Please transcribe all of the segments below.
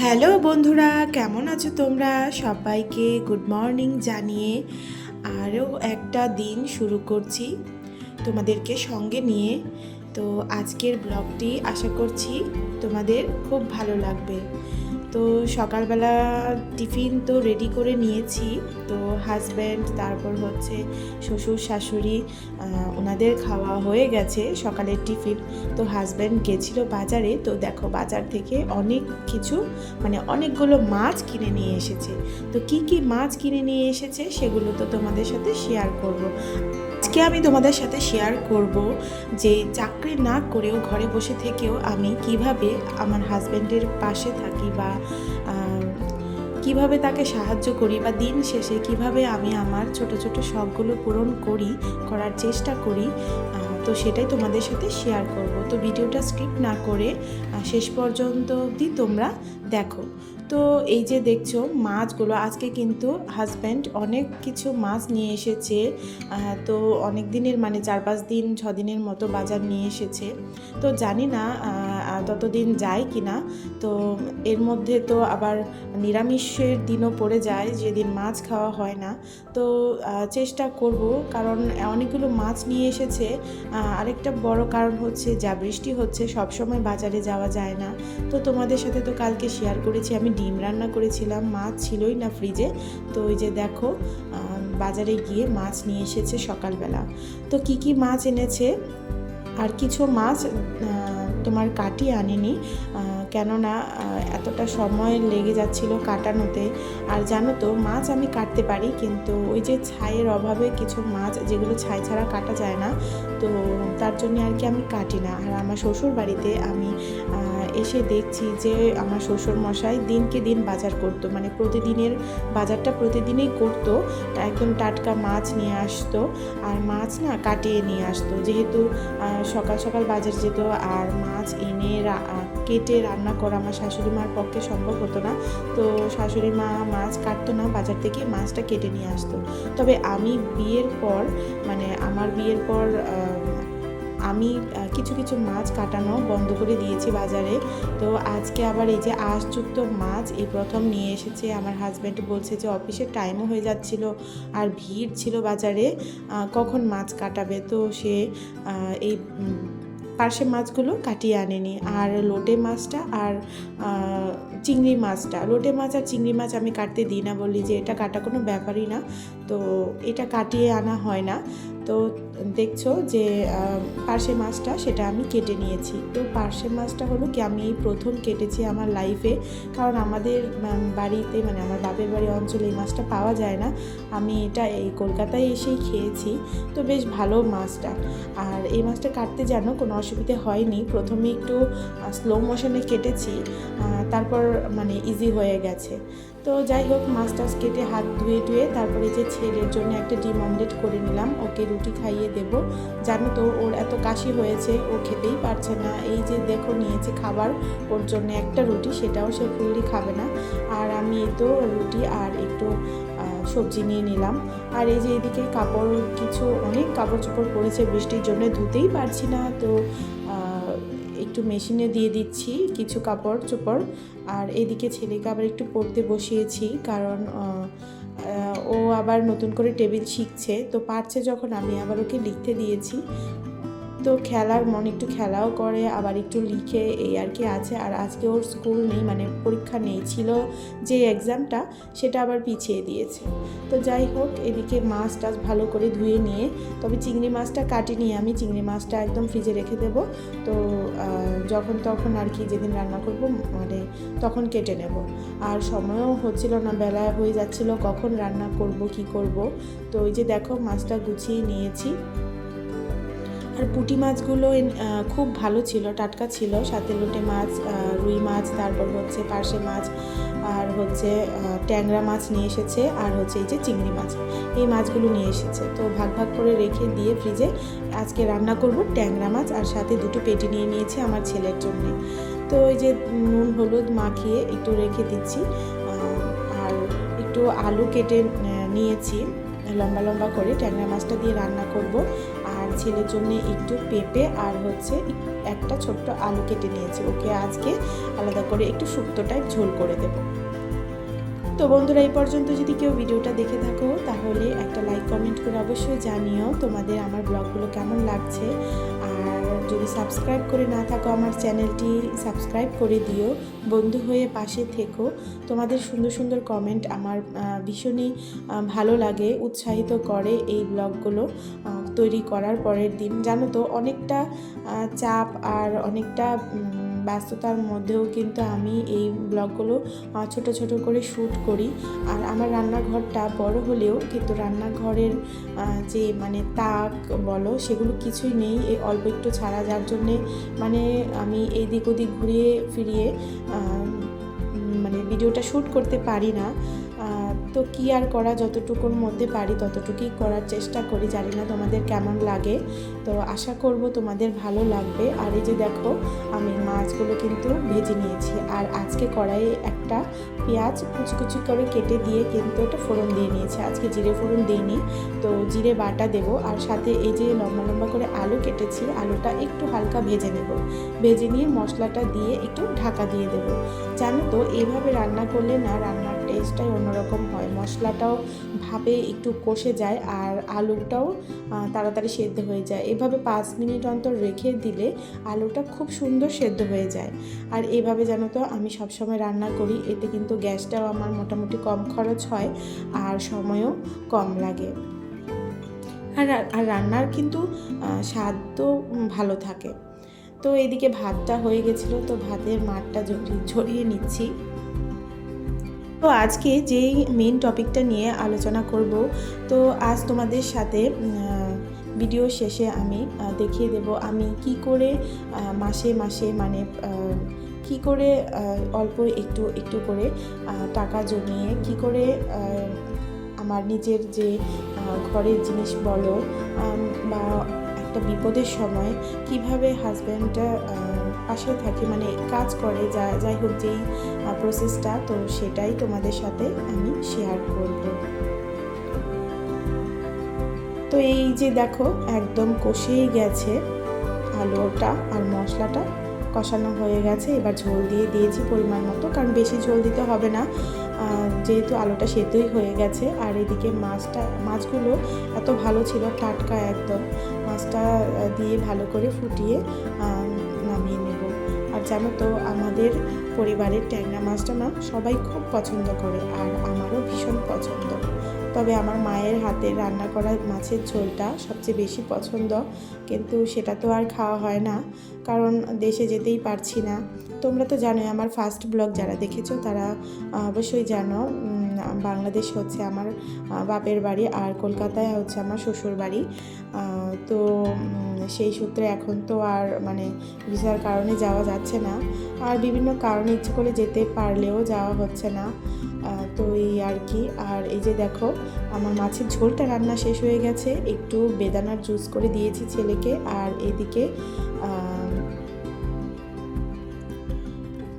Hello বন্ধুরা, কেমন আছো তোমরা? সবাইকে গুড মর্নিং জানিয়ে আরও একটা দিন শুরু করছি তোমাদেরকে সঙ্গে নিয়ে। তো আজকের ব্লগটি আশা করছি তোমাদের খুব ভালো লাগবে। তো সকালবেলা টিফিন তো রেডি করে নিয়েছি। তো হাজব্যান্ড তারপর হচ্ছে শ্বশুর, শাশুড়ি ওনাদের খাওয়া হয়ে গেছে সকালের টিফিন। তো হাজব্যান্ড গেছিল বাজারে। তো দেখো বাজার থেকে অনেক কিছু মানে অনেকগুলো মাছ কিনে নিয়ে এসেছে। তো কি কি মাছ কিনে নিয়ে এসেছে সেগুলো তো তোমাদের সাথে শেয়ার করব। আজকে আমি তোমাদের সাথে শেয়ার করব যে চাকরি না করেও ঘরে বসে থেকেও আমি কীভাবে আমার হাজব্যান্ডের পাশে থাকি বা কীভাবে তাকে সাহায্য করি বা দিন শেষে কীভাবে আমি আমার ছোট ছোট শখগুলো পূরণ করি, করার চেষ্টা করি তো সেটাই তোমাদের সাথে শেয়ার করব। তো ভিডিওটা স্কিপ না করে শেষ পর্যন্ত অবধি তোমরা দেখো। তো এই যে দেখছ মাছগুলো, আজকে কিন্তু হাজব্যান্ড অনেক কিছু মাছ নিয়ে এসেছে তো অনেক দিনের মানে চার পাঁচ দিন, ছ দিনের মতো বাজার নিয়ে এসেছে। তো জানি না ততদিন যায় কি না তো এর মধ্যে তো আবার নিরামিষের দিনও পড়ে যায়, যেদিন মাছ খাওয়া হয় না। তো চেষ্টা করব, কারণ অনেকগুলো মাছ নিয়ে এসেছে। আরেকটা বড় কারণ হচ্ছে, যা বৃষ্টি হচ্ছে সব সময় বাজারে যাওয়া যায় না। তো তোমাদের সাথে তো কালকে শেয়ার করেছি, আমি ডিম রান্না করেছিলাম, মাছ ছিলই না ফ্রিজে তো ওই যে দেখো বাজারে গিয়ে মাছ নিয়ে এসেছে সকালবেলা। তো কি কি মাছ এনেছে? আর কিছু মাছ তোমার কাটিয়ে আনেনি। কেননা এতটা সময় লেগে যাচ্ছিল কাটানোতে। আর জানো তো, মাছ আমি কাটতে পারি, কিন্তু ওই যে ছাইয়ের অভাবে কিছু মাছ, যেগুলো ছাই ছাড়া কাটা যায় না, তো তার জন্য আর কি আমি কাটি না। আর আমার শ্বশুর বাড়িতে আমি এসে দেখছি যে আমার শ্বশুর মশাই দিনকে দিন বাজার করতো মানে প্রতিদিনের বাজারটা প্রতিদিনই করতো। একদম টাটকা মাছ নিয়ে আসতো, আর মাছ না কাটিয়ে নিয়ে আসতো। যেহেতু সকাল সকাল বাজার যেত, আর মাছ এনে কেটে রান্না করা আমার শাশুড়ি মার পক্ষে সম্ভব হতো না। তো শাশুড়ি মা মাছ কাটতো না, বাজার থেকে মাছটা কেটে নিয়ে আসতো। তবে আমি বিয়ের পর মানে আমার বিয়ের পর আমি কিছু কিছু মাছ কাটানো বন্ধ করে দিয়েছি বাজারে। তো আজকে আবার এই যে আঁশযুক্ত মাছ, এই প্রথম নিয়ে এসেছে আমার হাজব্যান্ড বলছে যে অফিসের টাইমও হয়ে যাচ্ছিল আর ভিড় ছিল বাজারে কখন মাছ কাটাবে? তো সে এই পার্শে মাছগুলো কাটিয়ে আনেনি। আর লোটে মাছটা আর চিংড়ি মাছটা। লোটে মাছ আর চিংড়ি মাছ আমি কাটতে দিই না বলি যে এটা কাটা কোনো ব্যাপারই না। তো এটা কাটিয়ে আনা হয় না। তো দেখছ যে পার্শে মাছটা সেটা আমি কেটে নিয়েছি। তো পার্শে মাছটা হলো কি, আমি এই প্রথম কেটেছি আমার লাইফে কারণ আমাদের বাড়িতে মানে আমার বাপের বাড়ি অঞ্চলে এই মাছটা পাওয়া যায় না। আমি এটা এই কলকাতায় এসেই খেয়েছি। তো বেশ ভালো মাছটা। আর এই মাছটা কাটতে যেন কোনো অসুবিধে হয়নি। প্রথমে একটু স্লো মোশনে কেটেছি। তারপর মানে ইজি হয়ে গেছে। তো যাই হোক, মাছ টাছ কেটে হাত ধুয়ে ধুয়ে তারপরে যে ছেলের জন্য একটা ডিম অমলেট করে নিলাম, ওকে রুটি খাইয়ে দেব। জানো তো, ওর এত কাশি হয়েছে, ও খেতেই পারছে না। এই যে দেখো, নিয়েছে খাবার, ওর জন্য একটা রুটি, সেটাও সে ফুললি খাবে না। আর আমি এই তো রুটি আর একটু সবজি নিয়ে নিলাম। আর এই যে এদিকে কাপড়, কিছু অনেক কাপড় চোপড় পড়েছে বৃষ্টির জন্য ধুতেই পারছি না। তো একটু মেশিনে দিয়ে দিচ্ছি কিছু কাপড় চোপড়। আর এদিকে ছেলেকে আবার একটু পড়তে বসিয়েছি কারণ ও আবার নতুন করে টেবিল শিখছে। তো পারছে যখন আমি আবার ওকে লিখতে দিয়েছি। তো খেলার মন একটু খেলাও করে, আবার একটু লিখে এই আর কি আছে। আর আজকে ওর স্কুল নেই মানে পরীক্ষা নেই, ছিল যে এক্সামটা সেটা আবার পিছিয়ে দিয়েছে। তো যাই হোক, এদিকে মাছ টাছ ভালো করে ধুয়ে নিয়ে, তবে চিংড়ি মাছটা কাটিনি আমি, চিংড়ি মাছটা একদম ফ্রিজে রেখে দেবো। তো যখন তখন আর কি যেদিন রান্না করব মানে তখন কেটে নেব। আর সময়ও হচ্ছিল না, বেলা হয়ে যাচ্ছিল, কখন রান্না করব, কি করব? তো ওই যে দেখো, মাছটা গুছিয়ে নিয়েছি। আর পুঁটি মাছগুলো খুব ভালো ছিল, টাটকা ছিল। সাথে লোটে মাছ রুই মাছ, তারপর হচ্ছে পার্শে মাছ, আর হচ্ছে ট্যাংরা মাছ নিয়ে এসেছে, আর হচ্ছে এই যে চিংড়ি মাছ। এই মাছগুলো নিয়ে এসেছে। তো ভাগ ভাগ করে রেখে দিয়ে ফ্রিজে আজকে রান্না করব ট্যাংরা মাছ, আর সাথে দুটো পেটি নিয়ে নিয়েছি আমার ছেলের জন্য। তো ওই যে নুন, হলুদ মাখিয়ে একটু রেখে দিচ্ছি আর একটু আলু কেটে নিয়েছি। লম্বা লম্বা করে ট্যাংরা মাছটা দিয়ে রান্না করব। ছেলের জন্য একটু পেঁপে আর হচ্ছে একটা ছোট্ট আলু কেটে নিয়েছি। ওকে আজকে আলাদা করে একটু শুক্তো টাইপ ঝোল করে দেবো। তো বন্ধুরা, এই পর্যন্ত যদি কেউ ভিডিওটা দেখে থাকো, তাহলে একটা লাইক কমেন্ট করে অবশ্যই জানিও তোমাদের আমার ব্লগগুলো কেমন লাগছে। যদি সাবস্ক্রাইব করে না থাকো আমার চ্যানেলটি, সাবস্ক্রাইব করে দিও। বন্ধু হয়ে পাশে থেকো। তোমাদের সুন্দর সুন্দর কমেন্ট আমার ভীষণই ভালো লাগে, উৎসাহিত করে এই ব্লগগুলো তৈরি করার পরের দিন। জানো তো, অনেকটা চাপ আর অনেকটা ব্যস্ততার মধ্যেও কিন্তু আমি এই ব্লগগুলো ছোট ছোট করে শ্যুট করি। আর আমার রান্নাঘরটা বড় হলেও কিন্তু রান্নাঘরের যে মানে তাক বলো, সেগুলো কিছুই নেই। এই অল্প একটু ছাড়া, যার জন্যে মানে আমি এই দিক ওদিক ঘুরিয়ে ফিরিয়ে মানে ভিডিওটা শ্যুট করতে পারি না। তো কি আর করা, যতটুকুর মধ্যে পারি ততটুকুই করার চেষ্টা করি। জানি না তোমাদের কেমন লাগে। তো আশা করব তোমাদের ভালো লাগবে। আর এই যে দেখো, আমি মাছগুলো কিন্তু ভেজে নিয়েছি। আর আজকে কড়াইয়ে একটা পেঁয়াজ কুচি কুচি করে কেটে দিয়ে কিন্তু এটা ফোড়ন দিয়ে নিয়েছি। আজকে জিরে ফোড়ন দিইনি, তো জিরে বাটা দেবো। আর সাথে এই যে লম্বা লম্বা করে আলু কেটেছি, আলুটা একটু হালকা ভেজে নেব। ভেজে নিয়ে মশলাটা দিয়ে একটু ঢাকা দিয়ে দেবো। জানো তো এইভাবে রান্না করলে না রান্নার টেস্টটাই অন্যরকম হয়। মশলাটাও ভাবে একটু কষে যায় আর আলুটাও তাড়াতাড়ি সেদ্ধ হয়ে যায়। এভাবে পাঁচ মিনিট অন্তর রেখে দিলে আলুটা খুব সুন্দর সেদ্ধ হয়ে যায়। আর এভাবে জানো তো, আমি সবসময় রান্না করি। এতে কিন্তু গ্যাসটাও আমার মোটামুটি কম খরচ হয় আর সময়ও কম লাগে। আর আর রান্নার কিন্তু স্বাদ তো ভালো থাকে। তো এদিকে ভাতটা হয়ে গেছিল, তো ভাতের মাঠটা ঝরিয়ে নিচ্ছি। তো আজকে যেই মেন টপিকটা নিয়ে আলোচনা করব, তো আজ তোমাদের সাথে ভিডিও শেষে আমি দেখিয়ে দেব আমি কি করে মাসে মাসে মানে কি করে অল্প একটু একটু করে টাকা জমিয়ে কি করে আমার নিজের যে ঘরের জিনিস বলো বা একটা বিপদের সময় কীভাবে হাজব্যান্ডটা পাশে থাকে মানে কাজ করে, যা, যাই হোক যেই প্রসেসটা তো সেটাই তোমাদের সাথে আমি শেয়ার করব। তো এই যে দেখো, একদম কষেই গেছে আলুটা আর মশলাটা। কষানো হয়ে গেছে, এবার ঝোল দিয়ে দিয়েছি পরিমাণ মতো, কারণ বেশি ঝোল দিতে হবে না। যেহেতু আলুটা সেদ্ধই হয়ে গেছে, আর এদিকে মাছটা, মাছগুলো এত ভালো ছিল, টাটকা একদম। মাছটা দিয়ে ভালো করে ফুটিয়ে জানো তো, আমাদের পরিবারের ট্যাংরা মাছটা না সবাই খুব পছন্দ করে আর আমারও ভীষণ পছন্দ। তবে আমার মায়ের হাতে রান্না করা মাছের ঝোলটা সবচেয়ে বেশি পছন্দ, কিন্তু সেটা তো আর খাওয়া হয় না, কারণ দেশে যেতেই পারছি না। তোমরা তো জানোই, আমার ফার্স্ট ব্লগ যারা দেখেছ তারা অবশ্যই জানো বাংলাদেশ হচ্ছে আমার বাপের বাড়ি আর কলকাতায় হচ্ছে আমার শ্বশুর বাড়ি। তো সেই সূত্রে এখন তো আর মানে ভিসার কারণে যাওয়া যাচ্ছে না। আর বিভিন্ন কারণে ইচ্ছে করে যেতে পারলেও যাওয়া হচ্ছে না। তো এই আর কি। আর এই যে দেখো, আমার মাছের ঝোলটা রান্না শেষ হয়ে গেছে। একটু বেদানার জুস করে দিয়েছি ছেলেকে। আর এদিকে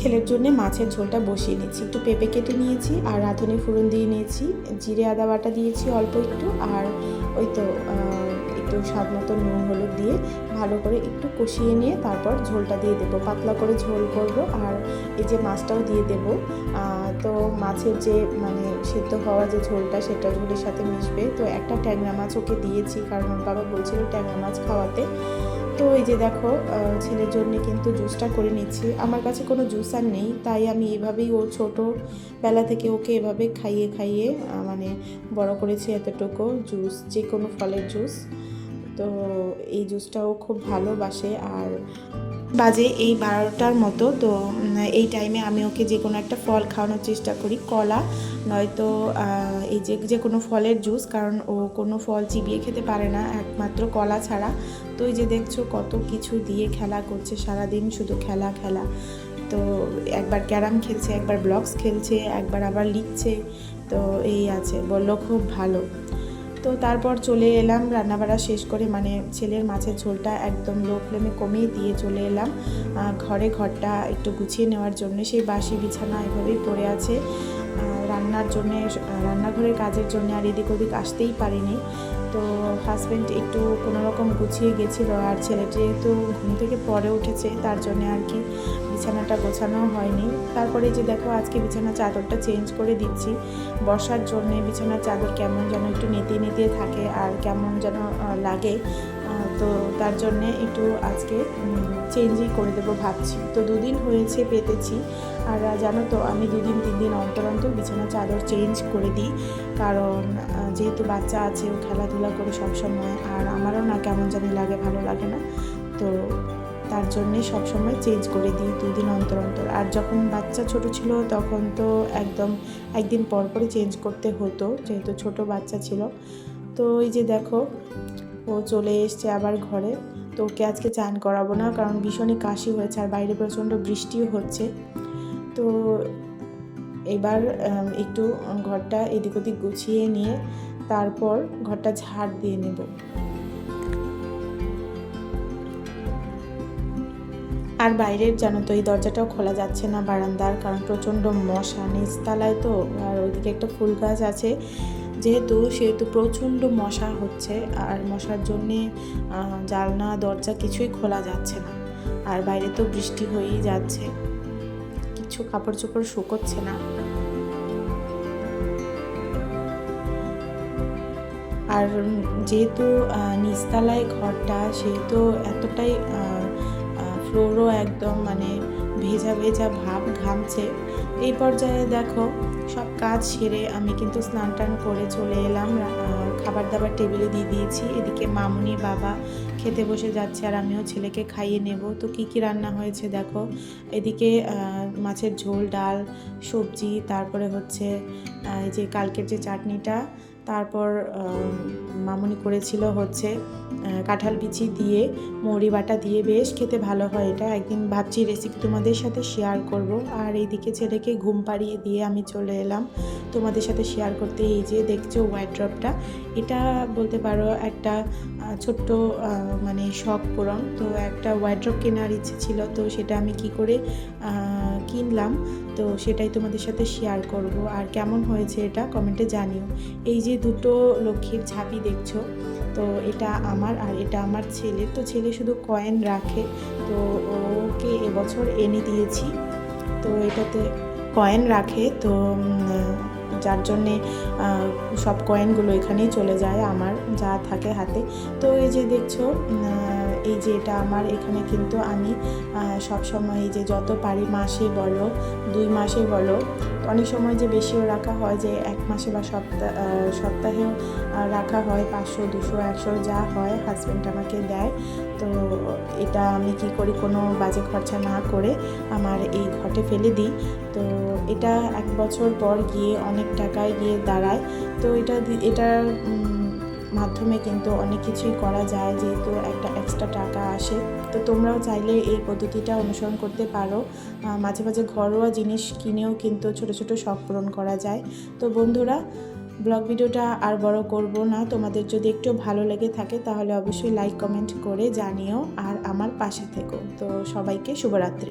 ছেলের জন্য মাছের ঝোলটা বসিয়ে নিয়েছি। একটু পেঁপে কেটে নিয়েছি আর রাঁধুনি ফোড়ন দিয়ে নিয়েছি। জিরে আদা বাটা দিয়েছি অল্প একটু আর ওই তো একটু স্বাদ মতো নুন, হলুদ দিয়ে ভালো করে একটু কষিয়ে নিয়ে তারপর ঝোলটা দিয়ে দেবো। পাতলা করে ঝোল করব আর এই যে মাছটাও দিয়ে দেব। তো মাছের যে মানে সেদ্ধ হওয়া যে ঝোলটা সেটা ঝোলের সাথে মিশবে। তো একটা ট্যাংরা মাছ ওকে দিয়েছি কারণ বাবা বলছিল ট্যাংরা মাছ খাওয়াতে। তো এই যে দেখো ছেলের জন্য কিন্তু জুসটা করে নিচ্ছি। আমার কাছে কোনো জুস আর নেই, তাই আমি এভাবেই ও ছোটো বেলা থেকে ওকে এভাবে খাইয়ে খাইয়ে মানে বড় করেছি এতটুকু জুস, যে কোনো ফলের জুস। তো এই জুসটাও খুব ভালোবাসে আর বাজে এই বারোটার মতো। তো এই টাইমে আমি ওকে যে কোনো একটা ফল খাওয়ানোর চেষ্টা করি, কলা, নয়তো এই যে যে কোনো ফলের জুস, কারণ ও কোনো ফল চিবিয়ে খেতে পারে না, একমাত্র কলা ছাড়া। তো এই যে দেখছ কত কিছু দিয়ে খেলা করছে সারাদিন শুধু খেলা খেলা। তো একবার ক্যারাম খেলছে, একবার ব্লকস খেলছে, একবার আবার লিখছে। তো এই আছে, বলল খুব ভালো। তো তারপর চলে এলাম, রান্নাবাড়া শেষ করে মানে ছেলের মাছের ঝোলটা একদম লো ফ্লেমে কমিয়ে দিয়ে চলে এলাম। ঘরে ঘরটা একটু গুছিয়ে নেওয়ার জন্য সেই বাসি বিছানা এভাবেই পড়ে আছে। রান্নার জন্যে, রান্নাঘরের কাজের জন্য আর এদিক ওদিক আসতেই পারিনি। তো হাজব্যান্ড একটু কোনো রকম গুছিয়ে গেছিল আর ছেলেটি যেহেতু ঘুম থেকে পরে উঠেছে, তার জন্য আর কি বিছানাটা গোছানো হয়নি। তারপরে যে দেখো আজকে বিছানা চাদরটা চেঞ্জ করে দিচ্ছি। বর্ষার জন্যে বিছানার চাদর কেমন যেন একটু নেতিয়ে নেতিয়ে থাকে আর কেমন যেন লাগে। তো তার জন্যে একটু আজকে চেঞ্জই করে দেবো ভাবছি। তো দুদিন হয়েছে পেতেছি। আর, জানো তো, আমি দুদিন তিন দিন অন্তর অন্তর বিছানার চাদর চেঞ্জ করে দিই। কারণ যেহেতু বাচ্চা আছে, ও খেলাধুলা করে সবসময়, আর আমারও না কেমন জানি লাগে, ভালো লাগে না। তো তার জন্যে সবসময় চেঞ্জ করে দিই, দুদিন অন্তর অন্তর। আর যখন বাচ্চা ছোট ছিল, তখন তো একদম একদিন পর পরই চেঞ্জ করতে হতো, যেহেতু ছোট বাচ্চা ছিল। তো এই যে দেখো, ও চলে এসছে আবার ঘরে। তো ওকে আজকে চান করাবো না, কারণ ভীষণই কাশি হয়েছে, আর বাইরে প্রচণ্ড বৃষ্টিও হচ্ছে। তো এবার একটু ঘরটা এদিক ওদিক গুছিয়ে নিয়ে তারপর ঘরটা ঝাড় দিয়ে নেব। আর বাইরের জানো তো, এই দরজাটাও খোলা যাচ্ছে না বারান্দার, কারণ প্রচণ্ড মশা, নিচতলায় তো, আর ওইদিকে একটা ফুল গাছ আছে। যেহেতু, সেহেতু প্রচণ্ড মশা হচ্ছে, আর মশার জন্যে জানলা, দরজা কিছুই খোলা যাচ্ছে না। আর বাইরে তো বৃষ্টি হয়েই যাচ্ছে। কিছু কাপড় চোপড় শুকোচ্ছে না। আর যেহেতু নিচতলায় ঘরটা, সেহেতু এতটাই ফ্লোরও একদম মানে ভেজা ভেজা ভাব ঘামছে। এই পর্যায়ে দেখো, সব কাজ সেরে আমি কিন্তু স্নান টান করে চলে এলাম। খাবার দাবার টেবিলে দিয়ে দিয়েছি। এদিকে মামুনি বাবা খেতে বসে যাচ্ছে আর আমিও ছেলেকে খাইয়ে নেব। তো কি কি রান্না হয়েছে দেখো? এদিকে মাছের ঝোল, ডাল, সবজি, তারপরে হচ্ছে এই যে কালকের যে চাটনিটা, তারপর মামনি করেছিল হচ্ছে কাঁঠাল বিচি দিয়ে, মৌরি বাটা দিয়ে বেশ খেতে ভালো হয় এটা। একদিন ভাবছি রেসিপি তোমাদের সাথে শেয়ার করব। আর এইদিকে ছেলেকে ঘুম পাড়িয়ে দিয়ে আমি চলে এলাম। তোমাদের সাথে শেয়ার করতে এই যে দেখছ ওয়াইড্রপটা এটা বলতে পারো একটা ছোট্ট মানে শখ পূরণ। তো একটা ওয়াইড্রপ কেনার ইচ্ছে ছিল। তো সেটা আমি কি করে কিনলাম, তো সেটাই তোমাদের সাথে শেয়ার করব। আর কেমন হয়েছে এটা কমেন্টে জানিও। এই যে দুটো লক্ষ্মীর ঝাঁপি দেখছ, তো এটা আমার আর এটা আমার ছেলে তো ছেলে শুধু কয়েন রাখে, তো ওকে এবছর এনে দিয়েছি। তো এটাতে কয়েন রাখে, তো যার জন্যে সব কয়েনগুলো এখানেই চলে যায় আমার, যা থাকে হাতে। তো এই যে দেখছ এই যে এটা আমার এখানে কিন্তু আমি সব সময় এই যে যত পারি মাসে বলো দুই মাসে বলো অনেক সময় যে বেশিও রাখা হয় যে এক মাসে বা সপ্তাহ সপ্তাহেও রাখা হয় পাঁচশো দুশো একশো যা হয় হাজব্যান্ড আমাকে দেয়। তো এটা আমি কি করি কোনো বাজে খরচা না করে আমার এই ঘটে ফেলে দিই। তো এটা এক বছর পর গিয়ে অনেক টাকায় গিয়ে দাঁড়ায়। তো এটা উম, মাধ্যমে কিন্তু অনেক কিছুই করা যায়, যেহেতু একটা এক্সট্রা টাকা আসে। তো তোমরাও চাইলে এই পদ্ধতিটা অনুসরণ করতে পারো। মাঝে মাঝে ঘরোয়া জিনিস কিনেও কিন্তু ছোট ছোট শখ পূরণ করা যায়। তো বন্ধুরা, ব্লগ ভিডিওটা আর বড় করব না। তোমাদের যদি একটু ভালো লেগে থাকে, তাহলে অবশ্যই লাইক কমেন্ট করে জানিও। আর আমার পাশে থেকো। তো সবাইকে শুভরাত্রি।